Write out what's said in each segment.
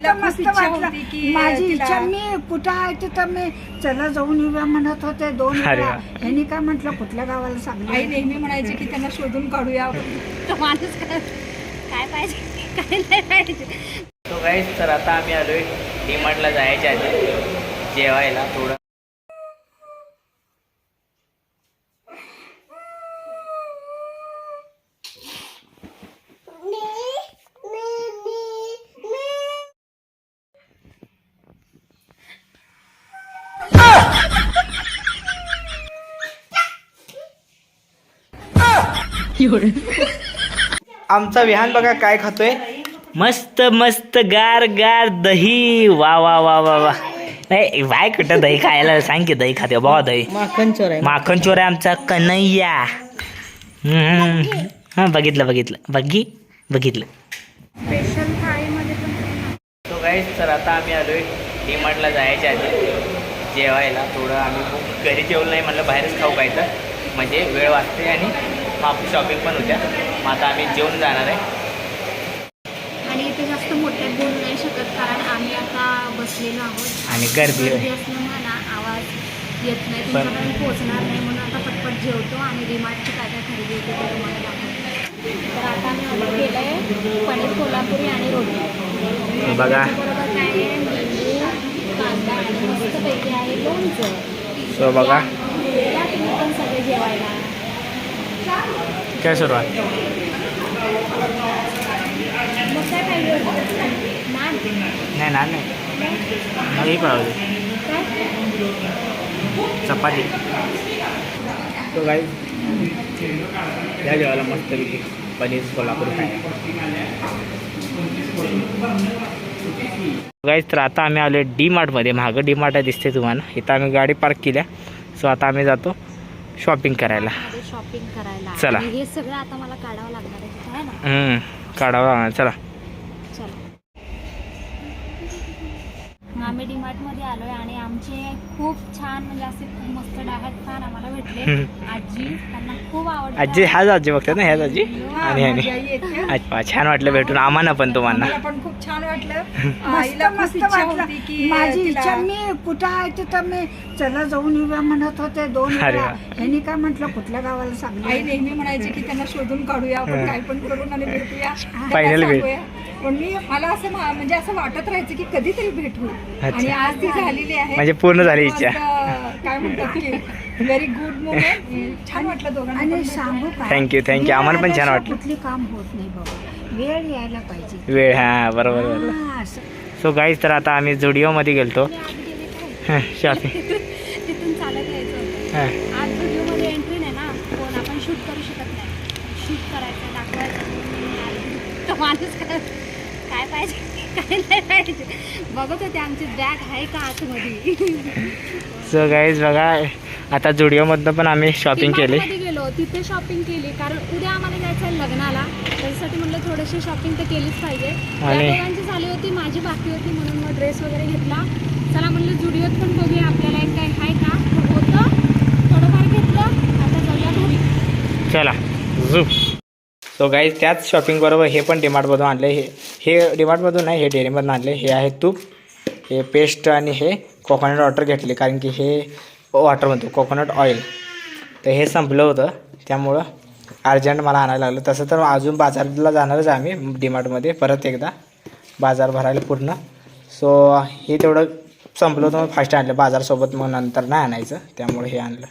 मस्त वाटलं. माझी इच्छा मी कुठं आहे तिथं मी चला जाऊन येऊया म्हणत होते दोन अरे वेळा. वा. ह्यांनी काय म्हटलं? कुठल्या गावाला आई सांगली नेहमी म्हणायची की त्यांना शोधून काढूया. तो माणूस काय काय पाहिजे? काय नाही पाहिजे. तो तर आता आम्ही आलोय डीमार्टला जायच्या आधी. जेवायला थोडं. आमचा विहान बघा काय खातोय. मस्त मस्त गार गार दही. वा वा वा वा वा. नाही बाय कुठं दही खायला? सांग की दही खाते. बाबा दही. माखन चोर आहे. माखन चोर आहे आमचा कन्हैया. हम्म. हा बघितलं बघितलं. बघी बघितलं. स्पेशल थाळीमध्ये पण तो गाईज तर आता आम्ही आलोय डीमार्टला जायच्या आधी. जेवायला. थोडं आम्ही घरी जेवलं नाही म्हणलं बाहेरच खाऊ काय तर म्हणजे वेळ वाचते आणि मग आपली शॉपिंग पण होत्या. मग आता आम्ही जेवून जाणार आहे. आणि इथे जास्त मोठ्यात बोलू नाही शकत कारण आम्ही आता बसलेलो आहोत. आणि गर्दी गर्दी असल्यामुळे ना आवाज येत नाही. पण- तुमच्याकडे पोहोचणार नाही म्हणून आता पटपट जेवतो आणि डिमार्टची काय काय खरेदी होते ते तुम्हाला दाखवतो. तर आता आम्ही ऑर्डर केलं आहे पनीर कोल्हापुरी आणि रोटी. बघा. बरोबर काय आहे? लिंबू कांदा आणि मस्तपैकी आहे लोणचं. सो बघा. या तुम्ही पण सगळे जेवायला. काय सुरुवात? नाही ना नाही. नाही पाहिजे चपाती. तो गाई या जेवायला मस्त पनीर कोल्हापूर गाईज तर आता आम्ही आलो डी मार्टमध्ये मागं डी मार्ट दिसते तुम्हाला. इथं आम्ही गाडी पार्क केल्या. सो आता आम्ही जातो. शॉपिंग करायला. शॉपिंग करायला. चला. हे सगळं आता मला काढावं लागणार आहे. तिथं, ना? हम्म, काढावं लागणार. चला. आम्ही डीमार्टमध्ये आलो आहे आणि आमचे खूप छान म्हणजे असे खूप मस्त डायट फॅन आम्हाला भेटले. आजी त्यांना खूप आवडतं आजी ह्याच आजी बघतात ना ह्याच आजी? आणि आई येते. अच्छा छान वाटलं भेटून. आम्हाला पण तुम्हाला पण खूप छान वाटलं. मस्त आईला मस्त वाटलं. की माझी इच्छा मी कुठं आहे तिथं मी चला जाऊन येऊया म्हणत होते दोन. ह्यांनी काय म्हटलं कुठल्या गावाला आई सांगली नेहमी म्हणायची की त्यांना शोधून काढूया आपण काय पण करून आणि भेटूया. पण मी मला असं मा- म्हणजे असं वाटत राहायचं की कधीतरी भेट अच्छा. आणि आज ती झालेली आहे. म्हणजे पूर्ण झाली इच्छा. काय म्हणतात की व्हेरी गुड मोमेंट छान वाटलं दोघांना आणि सांगू Thank काय you, thank you. आम्हाला पण छान वेळ वाटलं. कुठली काम होत नाही बाबा. वेळ यायला पाहिजे. वेळ हा बरोबर बरोबर. हा, असं. सो गाईज तर आता आम्ही जुडिओमध्ये गेलतो. मी आधी गेले काय? शॉपिंग तिथून चालत यायचं होतं. आज व्हिडिओमध्ये एंट्री नाही ना? फोन आपण शूट करू शकत नाही. शूट करायचं दाखवायचं. तो माणूस काय? काय पाहिजे? काय नाही पाहिजे. बघत होते आमची बॅग आहे का आतमध्ये? सो गाईज बघा आता जुडिओमधनं पण आम्ही शॉपिंग केली. मध्ये गेलो तिथे शॉपिंग केली कारण उद्या आम्हाला जायचं आहे लग्नाला. त्याच्यासाठी म्हणलं थोडीशी शॉपिंग तर केलीच पाहिजे. आणि- दोघांची झाली होती माझी बाकी होती म्हणून मग ड्रेस वगैरे घेतला. चला म्हणलं जुडिओत पण बघूया आपल्याला एक काय आहे का? होतं. थोडंफार घेतलं. आता जाऊया घरी. चला झू. सो गाईज त्याच शॉपिंगबरोबर हे पण डिमार्टमधून आणले हे हे डिमार्टमधून नाही हे डेअरीमधून आणले हे आहे तूप हे पेस्ट आणि हे कोकोनट वॉटर घेतले. कारण की हे वॉटर म्हणतो कोकोनट ऑइल तर हे संपलं होतं. त्यामुळं अर्जंट मला आणायला लागलं. तसं तर अजून बाजारला जाणारच आम्ही डीमार्टमध्ये परत एकदा बाजार भरायला पूर्ण. सो हे तेवढं संपलं होतं मग फास्ट आणलं. बाजारसोबत मग नंतर नाही आणायचं. त्यामुळे हे आणलं.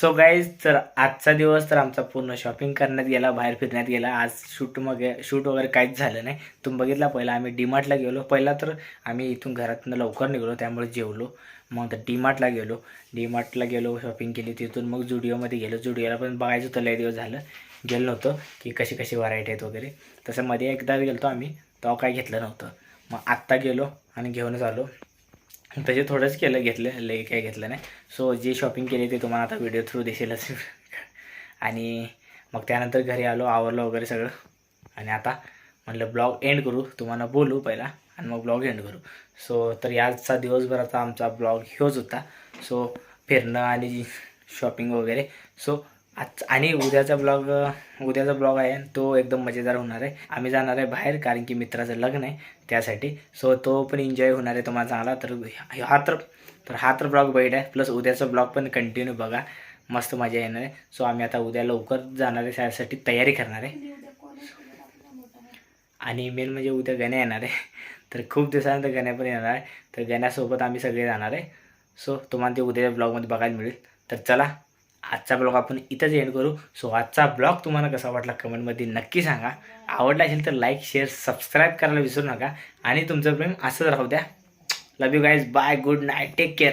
सो गाईज तर आजचा दिवस तर आमचा पूर्ण शॉपिंग करण्यात गेला बाहेर फिरण्यात गेला. आज शूट मग शूट वगैरे काहीच झालं नाही. तुम्ही बघितला पहिला आम्ही डीमार्टला गेलो. पहिला तर आम्ही इथून घरातनं लवकर निघलो त्यामुळे जेवलो. मग तर डीमार्टला गेलो. डीमार्टला गेलो शॉपिंग केली. तिथून मग जुडिओमध्ये गेलो. जुडिओला पण बघायचं होतं लय दिवस झालं. गेलो नव्हतं की कशी कशी व्हरायटी आहेत वगैरे. तसं मध्ये एकदा गेलो आम्ही तेव्हा काय घेतलं नव्हतं. मग आत्ता गेलो आणि घेऊनच आलो. तसे थोडंच केलं घेतलं लई काही घेतलं नाही. सो जे शॉपिंग केली ते तुम्हाला आता व्हिडिओ थ्रू दिसेलच. आणि मग त्यानंतर घरी आलो आवरलं वगैरे सगळं. आणि आता म्हटलं ब्लॉग एंड करू. तुम्हाला बोलू पहिला आणि मग ब्लॉग एंड करू. सो तर याचा दिवसभराचा आमचा ब्लॉग ह्योच होता. सो फिरणं आणि शॉपिंग वगैरे. सो आज आणि उद्याचा ब्लॉग उद्याचा ब्लॉग आहे तो एकदम मजेदार होणार आहे. आम्ही जाणार आहे बाहेर कारण की मित्राचं लग्न आहे त्यासाठी. सो तो पण एन्जॉय होणार आहे तुम्हाला चांगला तर हा तर तर हा तर ब्लॉग बैठ आहे. प्लस उद्याचा ब्लॉग पण कंटिन्यू बघा. मस्त मजा येणार आहे. सो आम्ही आता उद्या लवकर जाणार आहे त्यासाठी तयारी करणार आहे. आणि मेन म्हणजे उद्या गण्या येणार आहे. तर खूप दिवसानंतर गण्या पण येणार आहे. तर गण्यासोबत आम्ही सगळे जाणार आहे. सो तुम्हाला ते उद्याच्या ब्लॉगमध्ये बघायला मिळेल. तर चला आजचा ब्लॉग आपण इथंच एंड करू. सो आजचा ब्लॉग तुम्हाला कसा वाटला कमेंटमध्ये नक्की सांगा. आवडला असेल तर लाईक शेअर सबस्क्राईब करायला विसरू नका. आणि तुमचं प्रेम असंच राहू द्या. Love you guys bye good night take care